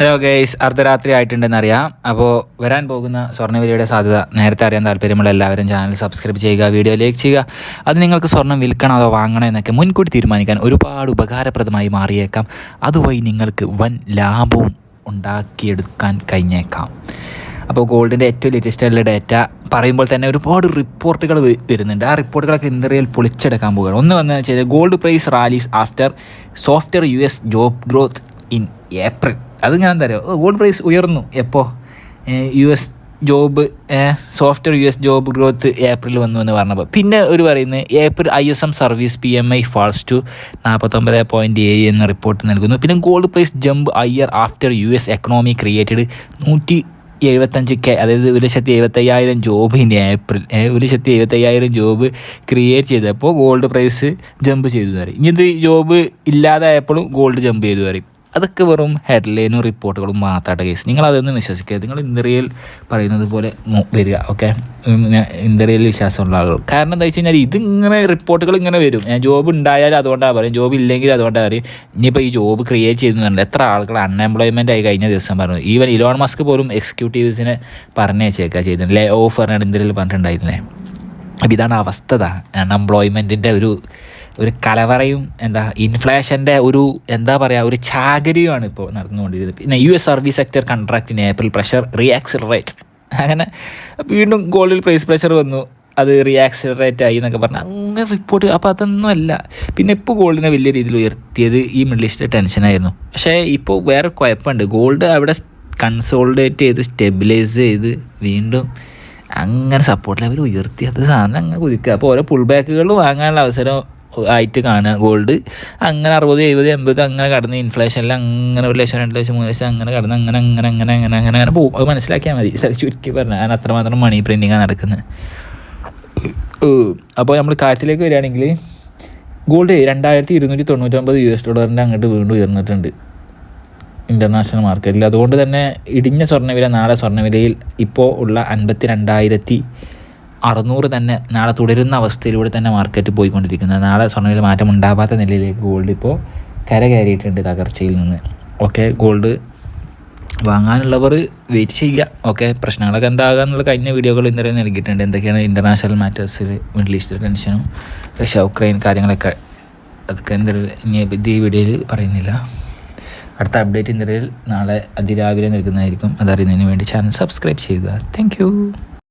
Hello guys അർദ്ധരാത്രി ആയിട്ടുണ്ടെന്ന് അറിയാം അപ്പോൾ വരാൻ പോകുന്ന സ്വർണവിലയുടെ സാധ്യത നേരത്തെ അറിയാൻ താല്പര്യമുള്ള എല്ലാവരും ചാനൽ സബ്സ്ക്രൈബ് ചെയ്യുക വീഡിയോ ലൈക്ക് ചെയ്യുക. അത് നിങ്ങൾക്ക് സ്വർണം വിൽക്കണം അതോ വാങ്ങണം എന്നൊക്കെ മുൻകൂട്ടി തീരുമാനിക്കാൻ ഒരുപാട് ഉപകാരപ്രദമായി മാറിയേക്കാം. അതുവഴി നിങ്ങൾക്ക് വൻ ലാഭവും ഉണ്ടാക്കിയെടുക്കാൻ കഴിഞ്ഞേക്കാം. അപ്പോൾ ഗോൾഡിന്റെ ഏറ്റവും ലേറ്റസ്റ്റ് ആയിട്ടുള്ള ഡേറ്റ പറയുമ്പോൾ തന്നെ ഒരുപാട് റിപ്പോർട്ടുകൾ വരുന്നുണ്ട്. ആ റിപ്പോർട്ടുകളൊക്കെ ഇന്ത്യയിൽ പൊളിച്ചെടുക്കാൻ പോകുകയാണ് ഒന്ന് വന്നതെന്ന് വെച്ചാൽ gold price rallies after software U S job growth in April അത് ഞാൻ എന്താ ഗോൾഡ് പ്രൈസ് ഉയർന്നു. എപ്പോൾ U S job software U S job growth April വന്നു എന്ന് പറഞ്ഞപ്പോൾ പിന്നെ ഒരു പറയുന്നത് April I S M service P M I falls to നാൽപ്പത്തൊമ്പത് പോയിന്റ് ഏഴ് എന്ന റിപ്പോർട്ട് നൽകുന്നു. പിന്നെ gold price jump year after U S economy created നൂറ്റി എഴുപത്തഞ്ച് കെ അതായത് ഒരു ലക്ഷത്തി എഴുപത്തയ്യായിരം ജോബ് ഇനി ഏപ്രിൽ ഒരു ലക്ഷത്തി എഴുപത്തയ്യായിരം ജോബ് ക്രിയേറ്റ് ചെയ്തപ്പോൾ ഗോൾഡ് പ്രൈസ് ജമ്പ് ചെയ്തു പറയും. ഇനി ഇത് ജോബ് ഇല്ലാതായപ്പോഴും ഗോൾഡ് ജമ്പ് ചെയ്തു പറയും. അതൊക്കെ വെറും ഹെഡ്ലൈനും റിപ്പോർട്ടുകളും മാത്രമായിട്ട് കേസ് നിങ്ങൾ അതൊന്നും വിശ്വസിക്കുക നിങ്ങൾ ഇന്ത്യയിൽ പറയുന്നത് പോലെ വരിക ഓക്കെ ഇന്ത്യയിൽ വിശ്വാസമുള്ള ആളുകൾ. കാരണം എന്താ വെച്ച് കഴിഞ്ഞാൽ ഇതിങ്ങനെ റിപ്പോർട്ടുകൾ ഇങ്ങനെ വരും. ഞാൻ ജോബ് ഉണ്ടായാലും അതുകൊണ്ടാണ് പറയും. ജോബ് ഇല്ലെങ്കിൽ അതുകൊണ്ടാണ് പറയും. ഇനിയിപ്പോൾ ഈ ജോബ് ക്രിയേറ്റ് ചെയ്യുന്നുണ്ട് എത്ര ആളുകൾ അൺഎംപ്ലോയ്മെന്റ് ആയി കഴിഞ്ഞ ദിവസം പറഞ്ഞു. ഈവൻ ഇലോൺ മസ്ക് പോലും എക്സിക്യൂട്ടീവ്സിനെ പറഞ്ഞേച്ചേക്കുക ചെയ്തത്. ലേ ഓഫ് പറഞ്ഞാണ് ഇന്ത്യയിൽ പറഞ്ഞിട്ടുണ്ടായിരുന്നേ. അപ്പം ഇതാണ് അവസ്ഥ അൺഎംപ്ലോയ്മെന്റിന്റെ ഒരു ഒരു കലവറയും എന്താ ഇൻഫ്ലേഷന്റെ ഒരു എന്താ പറയുക ഒരു ചാകരിയുമാണ് ഇപ്പോൾ നടന്നുകൊണ്ടിരുന്നത് പിന്നെ U S service sector contract in April pressure reaccelerate അങ്ങനെ വീണ്ടും ഗോൾഡിൽ പ്രൈസ് പ്രഷർ വന്നു. അത് റീആക്സിലറേറ്റ് ആയി എന്നൊക്കെ പറഞ്ഞാൽ അങ്ങനെ റിപ്പോർട്ട് അപ്പോൾ അതൊന്നും അല്ല. പിന്നെ ഇപ്പോൾ ഗോൾഡിനെ വലിയ രീതിയിൽ ഉയർത്തിയത് ഈ മിഡിൽ ഈസ്റ്റ് ടെൻഷനായിരുന്നു പക്ഷേ ഇപ്പോൾ വേറെ കുഴപ്പമുണ്ട്. ഗോൾഡ് അവിടെ കൺസോൾഡേറ്റ് ചെയ്ത് സ്റ്റെബിലൈസ് ചെയ്ത് വീണ്ടും അങ്ങനെ സപ്പോർട്ട് ലെവൽ ഉയർത്തി. അത് സാധനം അങ്ങനെ കുതിക്കുക. അപ്പോൾ ഓരോ പുൾ ബാക്കുകൾ വാങ്ങാനുള്ള അവസരം ആയിട്ട് കാണുക. ഗോൾഡ് അങ്ങനെ അറുപത് എഴുപത് എൺപത് അങ്ങനെ കടന്ന് ഇൻഫ്ലേഷനിൽ അങ്ങനെ ഒരു ലക്ഷം രണ്ട് ലക്ഷം മൂന്ന് ലക്ഷം അങ്ങനെ കടന്ന് അങ്ങനെ അങ്ങനെ അങ്ങനെ അങ്ങനെ അങ്ങനെ അങ്ങനെ പോകും അത് മനസ്സിലാക്കിയാൽ മതി. ചുരുക്കി പറഞ്ഞാൽ ഞാൻ അത്രമാത്രം മണി പ്രിന്റിങ്ങാണ് നടക്കുന്നത് അപ്പോൾ നമ്മൾ കാര്യത്തിലേക്ക് വരികയാണെങ്കിൽ ഗോൾഡ് രണ്ടായിരത്തി ഇരുന്നൂറ്റി തൊണ്ണൂറ്റൊമ്പത് യു എസ് ഡോളറിന്റെ അങ്ങോട്ട് വീണ്ടും ഉയർന്നിട്ടുണ്ട് ഇന്റർനാഷണൽ മാർക്കറ്റിൽ അതുകൊണ്ട് തന്നെ ഇടിഞ്ഞ സ്വർണവില നാളെ സ്വർണവിലയിൽ ഇപ്പോൾ ഉള്ള അൻപത്തി രണ്ടായിരത്തി അറുന്നൂറ് തന്നെ നാളെ തുടരുന്ന അവസ്ഥയിലൂടെ തന്നെ മാർക്കറ്റ് പോയിക്കൊണ്ടിരിക്കുന്നത്. നാളെ സ്വർണവില മാറ്റം ഉണ്ടാവാത്ത നിലയിലേക്ക് ഗോൾഡ് ഇപ്പോൾ കര കയറിയിട്ടുണ്ട് തകർച്ചയിൽ നിന്ന്. ഓക്കെ ഗോൾഡ് വാങ്ങാനുള്ളവർ വെയിറ്റ് ചെയ്യുക. ഓക്കെ പ്രശ്നങ്ങളൊക്കെ എന്താകുക എന്നുള്ള കഴിഞ്ഞ വീഡിയോകൾ ഇന്നലെ നൽകിയിട്ടുണ്ട്. എന്തൊക്കെയാണ് ഇന്റർനാഷണൽ മാറ്റേഴ്സിൽ മിഡിൽ ഈസ്റ്റ് ടെൻഷനും റഷ്യ ഉക്രൈൻ കാര്യങ്ങളൊക്കെ? അതൊക്കെ എന്തായാലും ഇനി ഈ വീഡിയോയിൽ പറയുന്നില്ല. അടുത്ത അപ്ഡേറ്റ് ഇന്നലെ നാളെ അതിരാവിലെ നൽകുന്നതായിരിക്കും. അതറിയുന്നതിന് വേണ്ടി ചാനൽ സബ്സ്ക്രൈബ് ചെയ്യുക. താങ്ക്